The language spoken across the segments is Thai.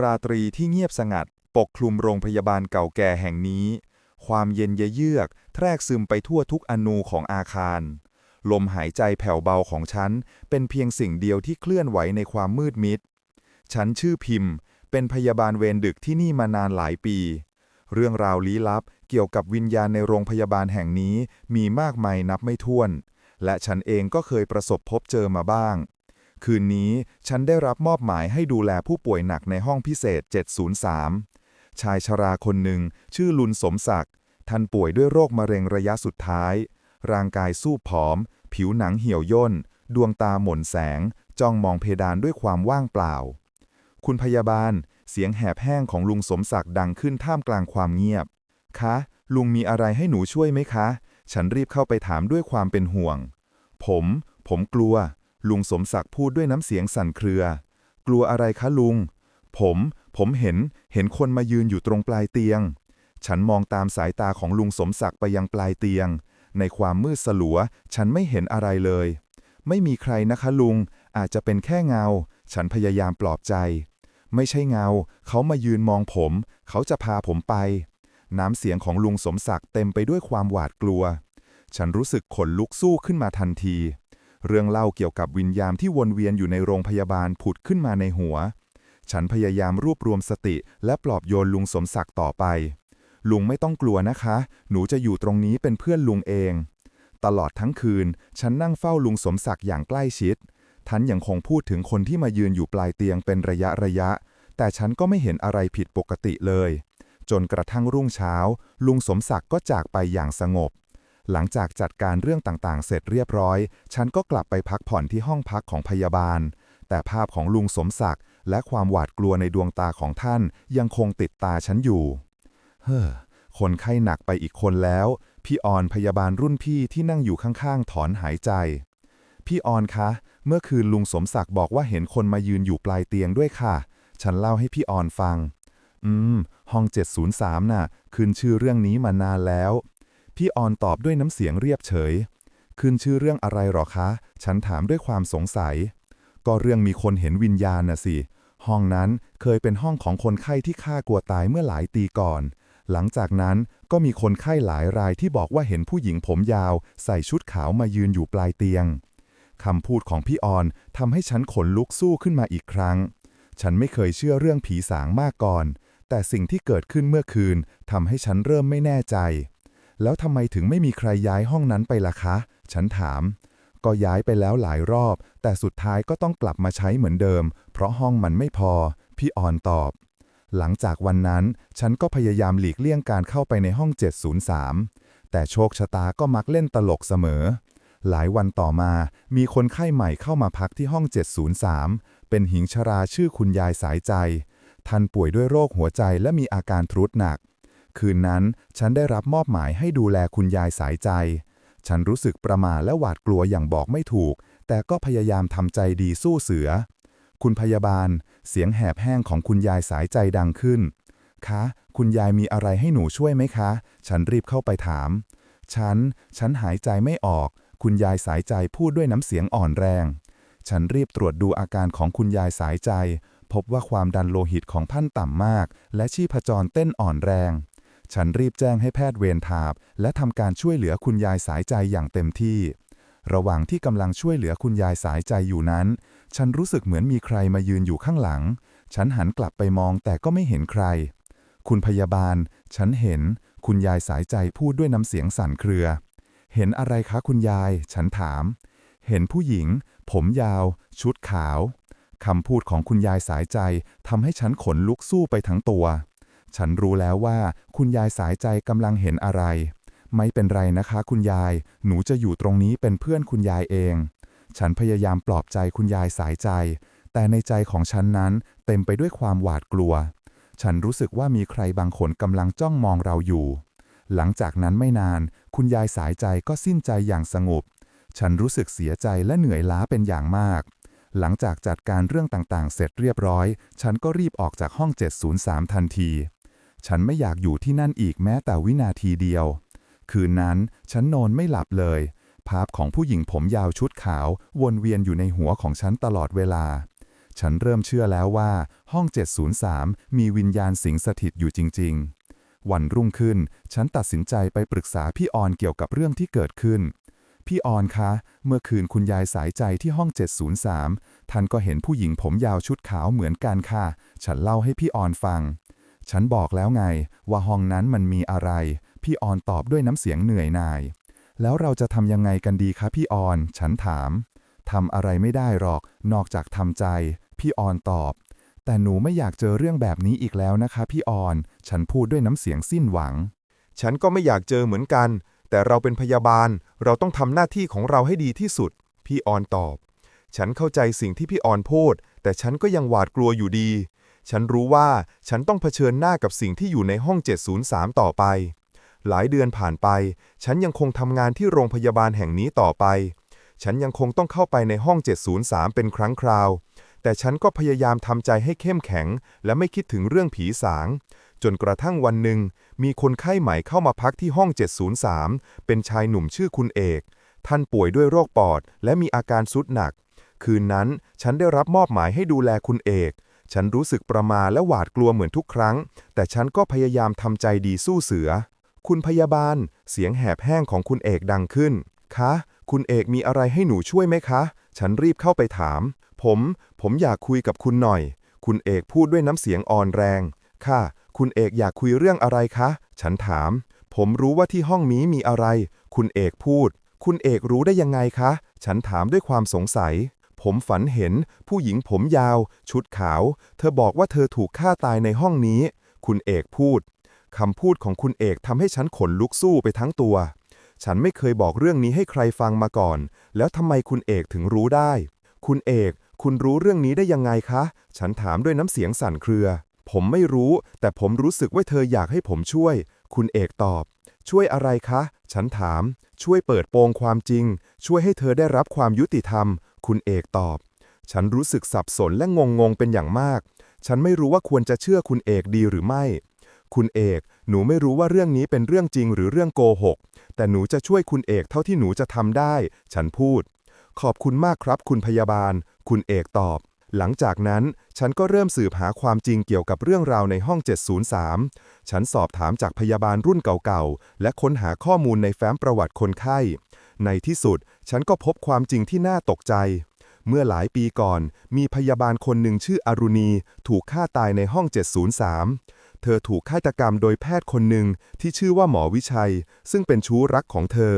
ราตรีที่เงียบสงัด ปกคลุมโรงพยาบาลเก่าแก่แห่งนี้ ความเย็นเยือก แทรกซึมไปทั่วทุกอนูของอาคาร ลมหายใจแผ่วเบาของฉัน เป็นเพียงสิ่งเดียวที่เคลื่อนไหวในความมืดมิด ฉันชื่อพิมพ์ เป็นพยาบาลเวรดึกที่นี่มานานหลายปี เรื่องราวลี้ลับเกี่ยวกับวิญญาณในโรงพยาบาลแห่งนี้มีมากมายนับไม่ถ้วน และฉันเองก็เคยประสบพบเจอมาบ้าง คืนนี้ฉันได้รับมอบหมายให้ดูแลผู้ป่วยหนักในห้องพิเศษ 703 ชายชราคนหนึ่ง ชื่อลุนสมศักดิ์ท่านป่วยด้วยโรคมะเร็งระยะสุดท้าย ร่างกายสู้ผอม ผิวหนังเหี่ยวย่น ดวงตาหม่นแสง จ้องมองเพดานด้วยความว่างเปล่า คุณพยาบาล เสียงแหบแห้งของลุงสมศักดิ์ดังขึ้นท่ามกลางความเงียบ คะ ลุงมีอะไรให้หนูช่วยไหมคะ ฉันรีบเข้าไปถามด้วยความเป็นห่วง ผม ผมกลัว ลุงสมศักดิ์พูดด้วยน้ำเสียงสั่นเครือ กลัวอะไรคะลุง ผม ผมเห็น เห็นคนมายืนอยู่ตรงปลายเตียง ฉันมองตามสายตาของลุงสมศักดิ์ไปยังปลายเตียง ในความมืดสลัว ฉันไม่เห็นอะไรเลย ไม่มีใครนะคะลุง อาจจะเป็นแค่เงา ฉันพยายามปลอบใจ ไม่ใช่เงา เขามายืนมองผม เขาจะพาผมไป น้ำเสียงของลุงสมศักดิ์เต็มไปด้วยความหวาดกลัว ฉันรู้สึกขนลุกสู้ขึ้นมาทันที เรื่องเล่าเกี่ยวกับวิญญาณที่วนเวียนอยู่ในโรงพยาบาลผุดขึ้นมาในหัว ฉันพยายามรวบรวมสติ และปลอบโยนลุงสมศักดิ์ต่อไป ลุงไม่ต้องกลัวนะคะ หนูจะอยู่ตรงนี้เป็นเพื่อนลุงเอง ตลอดทั้งคืน ฉันนั่งเฝ้าลุงสมศักดิ์อย่างใกล้ชิด ท่านยังคงพูดถึงคนที่มายืนอยู่ปลายเตียงเป็นระยะระยะ แต่ฉันก็ไม่เห็นอะไรผิดปกติเลย จนกระทั่งรุ่งเช้า ลุงสมศักดิ์ก็จากไปอย่างสงบ หลังจากจัดการเรื่องต่างๆ เสร็จเรียบร้อย ฉันก็กลับไปพักผ่อนที่ห้องพักของพยาบาล แต่ภาพของลุงสมศักดิ์และความหวาดกลัวในดวงตาของท่านยังคงติดตาฉันอยู่ เฮ้อ คนไข้หนักไปอีกคนแล้ว พี่ออนพยาบาลรุ่นพี่ที่นั่งอยู่ข้างๆ ถอนหายใจ พี่ออนคะ เมื่อคืนลุงสมศักดิ์บอกว่าเห็นคนมายืนอยู่ปลายเตียงด้วยค่ะ ฉันเล่าให้พี่ออนฟัง อืม ห้อง 703 น่ะขึ้นชื่อเรื่องนี้มานานแล้ว พี่ออนตอบด้วยน้ำเสียงเรียบเฉย ขึ้นชื่อเรื่องอะไรหรอคะ ฉันถามด้วยความสงสัย ก็เรื่องมีคนเห็นวิญญาณน่ะสิ ห้องนั้นเคยเป็นห้องของคนไข้ที่ฆ่ากลัวตายเมื่อหลายปีก่อน หลังจากนั้นก็มีคนไข้หลายรายที่บอกว่าเห็นผู้หญิงผมยาว ใส่ชุดขาวมายืนอยู่ปลายเตียงคำพูดของพี่ออนทำให้ฉันขนลุกสู้ขึ้นมาอีกครั้ง ฉันไม่เคยเชื่อเรื่องผีสางมาก่อน แต่สิ่งที่เกิดขึ้นเมื่อคืนทำให้ฉันเริ่มไม่แน่ใจ แล้วทำไมถึงไม่มีใครย้ายห้องนั้นไปล่ะคะ ฉันถาม ก็ย้ายไปแล้วหลายรอบ แต่สุดท้ายก็ต้องกลับมาใช้เหมือนเดิม เพราะห้องมันไม่พอ พี่อ่อนตอบ หลังจากวันนั้น ฉันก็พยายามหลีกเลี่ยงการเข้าไปในห้อง 703 แต่โชคชะตาก็มักเล่นตลกเสมอ หลายวันต่อมา มีคนไข้ใหม่เข้ามาพักที่ห้อง 703 เป็นหญิงชราชื่อคุณยายสายใจ ท่านป่วยด้วยโรคหัวใจและมีอาการทรุดหนัก คืนนั้นฉันได้รับมอบหมายให้ดูแลคุณยายสายใจ ฉันรู้สึกประมาและหวาดกลัวอย่างบอกไม่ถูก แต่ก็พยายามทำใจดีสู้เสือ คุณพยาบาล เสียงแหบแห้งของคุณยายสายใจดังขึ้น คะ คุณยายมีอะไรให้หนูช่วยไหมคะ ฉันรีบเข้าไปถาม ฉัน ฉันหายใจไม่ออก คุณยายสายใจพูดด้วยน้ำเสียงอ่อนแรง ฉันรีบตรวจดูอาการของคุณยายสายใจพบว่าความดันโลหิตของท่านต่ำมาก และชีพจรเต้นอ่อนแรง ฉันรีบแจ้งให้แพทย์เวรทาบ และทำการช่วยเหลือคุณยายสายใจอย่างเต็มที่ ระหว่างที่กำลังช่วยเหลือคุณยายสายใจอยู่นั้น ฉันรู้สึกเหมือนมีใครมายืนอยู่ข้างหลัง ฉันหันกลับไปมองแต่ก็ไม่เห็นใคร คุณพยาบาล ฉันเห็น คุณยายสายใจพูดด้วยน้ำเสียงสั่นเครือ เห็นอะไรคะคุณยาย ฉันถาม เห็นผู้หญิง ผมยาว ชุดขาวคำพูดของคุณยายสายใจทำให้ฉันขนลุกสู้ไปทั้งตัว ฉันรู้แล้วว่าคุณยายสายใจกำลังเห็นอะไร ไม่เป็นไรนะคะ คุณยาย หนูจะอยู่ตรงนี้เป็นเพื่อนคุณยายเอง ฉันพยายามปลอบใจคุณยายสายใจ แต่ในใจของฉันนั้นเต็มไปด้วยความหวาดกลัว ฉันรู้สึกว่ามีใครบางคนกำลังจ้องมองเราอยู่ หลังจากนั้นไม่นาน คุณยายสายใจก็สิ้นใจอย่างสงบ ฉันรู้สึกเสียใจและเหนื่อยล้าเป็นอย่างมากหลังจากจัดการเรื่องต่างๆ เสร็จเรียบร้อย ฉันก็รีบออกจากห้อง 703 ทันที ฉันไม่อยากอยู่ที่นั่นอีกแม้แต่วินาทีเดียว คืนนั้นฉันนอนไม่หลับเลย ภาพของผู้หญิงผมยาวชุดขาววนเวียนอยู่ในหัวของฉันตลอดเวลา ฉันเริ่มเชื่อแล้วว่าห้อง 703 มีวิญญาณสิงสถิตอยู่จริง ๆ วันรุ่งขึ้น ฉันตัดสินใจไปปรึกษาพี่ออนเกี่ยวกับเรื่องที่เกิดขึ้นพี่ออนคะ เมื่อคืนคุณยายสายใจที่ห้อง 703 ท่านก็เห็นผู้หญิงผมยาวชุดขาวเหมือนกันค่ะ ฉันเล่าให้พี่ออนฟัง ฉันบอกแล้วไง ว่าห้องนั้นมันมีอะไร พี่ออนตอบด้วยน้ำเสียงเหนื่อยหน่าย แล้วเราจะทำยังไงกันดีคะพี่ออน ฉันถามทำอะไรไม่ได้หรอก นอกจากทำใจ พี่ออนตอบ แต่หนูไม่อยากเจอเรื่องแบบนี้อีกแล้วนะคะ พี่ออน ฉันพูดด้วยน้ำเสียงสิ้นหวัง ฉันก็ไม่อยากเจอเหมือนกัน แต่เราเป็นพยาบาล เราต้องทำหน้าที่ของเราให้ดีที่สุด พี่ออนตอบ ฉันเข้าใจสิ่งที่พี่ออนพูด แต่ฉันก็ยังหวาดกลัวอยู่ดี ฉันรู้ว่าฉันต้องเผชิญหน้ากับสิ่งที่อยู่ในห้อง 703 ต่อไป หลายเดือนผ่านไป ฉันยังคงทำงานที่โรงพยาบาลแห่งนี้ต่อไป ฉันยังคงต้องเข้าไปในห้อง 703 เป็นครั้งคราว แต่ฉันก็พยายามทำใจให้เข้มแข็ง และไม่คิดถึงเรื่องผีสาง จนกระทั่งวันหนึ่ง มีคนไข้ใหม่เข้ามาพักที่ห้อง 703 เป็นชายหนุ่มชื่อคุณเอก ท่านป่วยด้วยโรคปอด และมีอาการสุดหนัก คืนนั้นฉันได้รับมอบหมายให้ดูแลคุณเอก ฉันรู้สึกประมาและหวาดกลัวเหมือนทุกครั้ง แต่ฉันก็พยายามทำใจดีสู้เสือ คุณพยาบาล เสียงแหบแห้งของคุณเอกดังขึ้น คะ คุณเอกมีอะไรให้หนูช่วยไหมคะ ฉันรีบเข้าไปถาม ผม ผมอยากคุยกับคุณหน่อย คุณเอกพูดด้วยน้ำเสียงอ่อนแรง ค่ะ คุณเอกอยากคุยเรื่องอะไรคะ ฉันถาม ผมรู้ว่าที่ห้องนี้มีอะไร คุณเอกพูด คุณเอกรู้ได้ยังไงคะ ฉันถามด้วยความสงสัย ผมฝันเห็น ผู้หญิงผมยาว ชุดขาว เธอบอกว่าเธอถูกฆ่าตายในห้องนี้ คุณเอกพูดคำพูดของคุณเอกทำให้ฉันขนลุกสู้ไปทั้งตัว ฉันไม่เคยบอกเรื่องนี้ให้ใครฟังมาก่อน แล้วทำไมคุณเอกถึงรู้ได้ คุณเอก คุณรู้เรื่องนี้ได้ยังไงคะ ฉันถามด้วยน้ำเสียงสั่นเครือ ผมไม่รู้ แต่ผมรู้สึกว่าเธออยากให้ผมช่วย คุณเอกตอบ ช่วยอะไรคะ ฉันถาม ช่วยเปิดโปงความจริง ช่วยให้เธอได้รับความยุติธรรม คุณเอกตอบ ฉันรู้สึกสับสนและงงงๆเป็นอย่างมาก ฉันไม่รู้ว่าควรจะเชื่อคุณเอกดีหรือไม่ คุณเอก หนูไม่รู้ว่าเรื่องนี้เป็นเรื่องจริงหรือเรื่องโกหก แต่หนูจะช่วยคุณเอกเท่าที่หนูจะทำได้ ฉันพูด ขอบคุณมากครับคุณพยาบาล คุณเอกตอบ หลังจากนั้นฉันก็เริ่มสืบหาความจริงเกี่ยวกับเรื่องราวในห้อง 703 ฉันสอบถามจากพยาบาลรุ่นเก่าๆ และค้นหาข้อมูลในแฟ้มประวัติคนไข้ ในที่สุด ฉันก็พบความจริงที่น่าตกใจ เมื่อหลายปีก่อน มีพยาบาลคนหนึ่งชื่ออรุณี ถูกฆ่าตายในห้อง 703 เธอถูกฆาตกรรมโดยแพทย์คนหนึ่งที่ชื่อว่าหมอวิชัย ซึ่งเป็นชู้รักของเธอ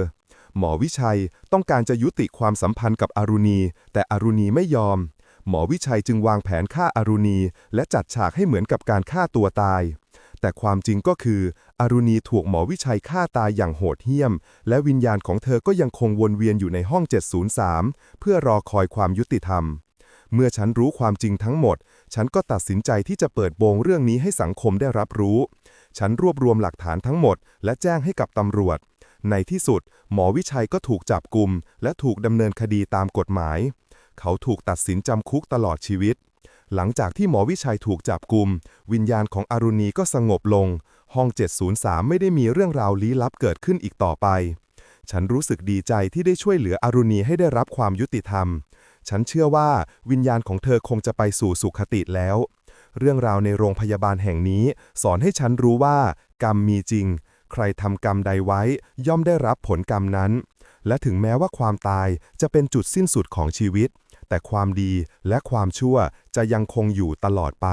หมอวิชัยต้องการจะยุติความสัมพันธ์กับอรุณี แต่อรุณีไม่ยอม หมอวิชัยจึงวางแผนฆ่าอารุณี และจัดฉากให้เหมือนกับการฆ่าตัวตาย แต่ความจริงก็คืออรุณีถูกหมอวิชัยฆ่าตายอย่างโหดเหี้ยม และวิญญาณของเธอก็ยังคงวนเวียนอยู่ในห้อง 703 เพื่อรอคอยความยุติธรรม เมื่อฉันรู้ความจริงทั้งหมด ฉันก็ตัดสินใจที่จะเปิดโปงเรื่องนี้ให้สังคมได้รับรู้ ฉันรวบรวมหลักฐานทั้งหมด และแจ้งให้กับตำรวจในที่สุด หมอวิชัยก็ถูกจับกลุ่มและถูกดำเนินคดีตามกฎหมาย เขาถูกตัดสินจำคุกตลอดชีวิต หลังจากที่หมอวิชัยถูกจับกลุ่มวิญญาณของอรุณีก็สงบลง ห้อง 703 ไม่ได้มีเรื่องราวลี้ลับเกิดขึ้นอีกต่อไป ฉันรู้สึกดีใจที่ได้ช่วยเหลืออรุณีให้ได้รับความยุติธรรม ฉันเชื่อว่าวิญญาณของเธอคงจะไปสู่สุขติแล้ว เรื่องราวในโรงพยาบาลแห่งนี้ สอนให้ฉันรู้ว่า กรรมมีจริง ใครทำกรรมใดไว้ ย่อมได้รับผลกรรมนั้นและถึงแม้ว่าความตายจะเป็นจุดสิ้นสุดของชีวิต แต่ความดีและความชั่วจะยังคงอยู่ตลอดไป